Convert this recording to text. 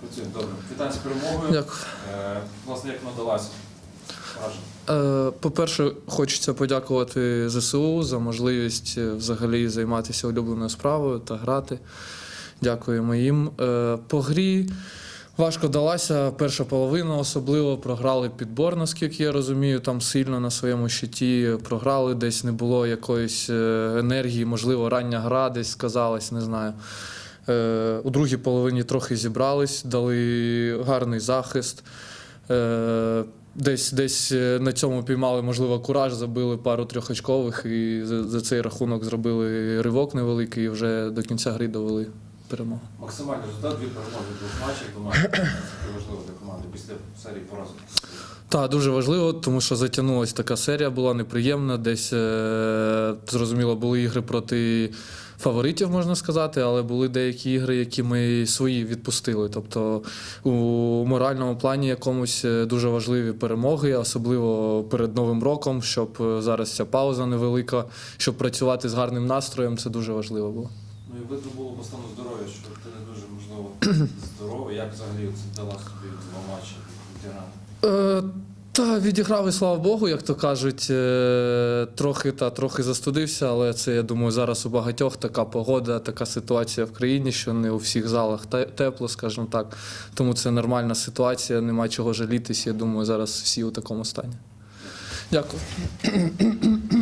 Працюємо, добре. Вітаю з перемогою. Дякую. Е, власне, як надалася? Е, По-перше, хочеться подякувати ЗСУ за можливість е, взагалі займатися улюбленою справою та грати. Дякуємо їм. Е, По грі важко далася перша половина, особливо програли підбор, наскільки я розумію, там сильно на своєму щиті програли, десь не було якоїсь енергії, можливо, рання гра десь сказалась, не знаю. Е, У другій половині трохи зібрались, дали гарний захист. Е, Десь, десь е, на цьому піймали, можливо, кураж, забили пару трьохочкових і за, цей рахунок зробили ривок невеликий і вже до кінця гри довели перемогу. Максимальний результат, дві перемоги двох команди. Це важливо для команди після серії поразок. Так, дуже важливо, тому що затягнулася така серія, була неприємна. Десь е, зрозуміло, були ігри проти фаворитів, можна сказати, але були деякі ігри, які ми свої відпустили. Тобто у моральному плані якомусь е, дуже важливі перемоги, особливо перед Новим роком, щоб е, зараз ця пауза невелика, щоб працювати з гарним настроєм, це дуже важливо було. Ну і видно було по стану здоров'я, що ти не дуже можливо здоровий. Як взагалі це дала собі два матчі? Е, та відіграв і слава Богу, як то кажуть, е, трохи та трохи застудився, але це я думаю, зараз у багатьох така погода, така ситуація в країні, що не у всіх залах тепло, скажімо так. Тому це нормальна ситуація, нема чого жалітись. Я думаю, зараз всі у такому стані. Дякую.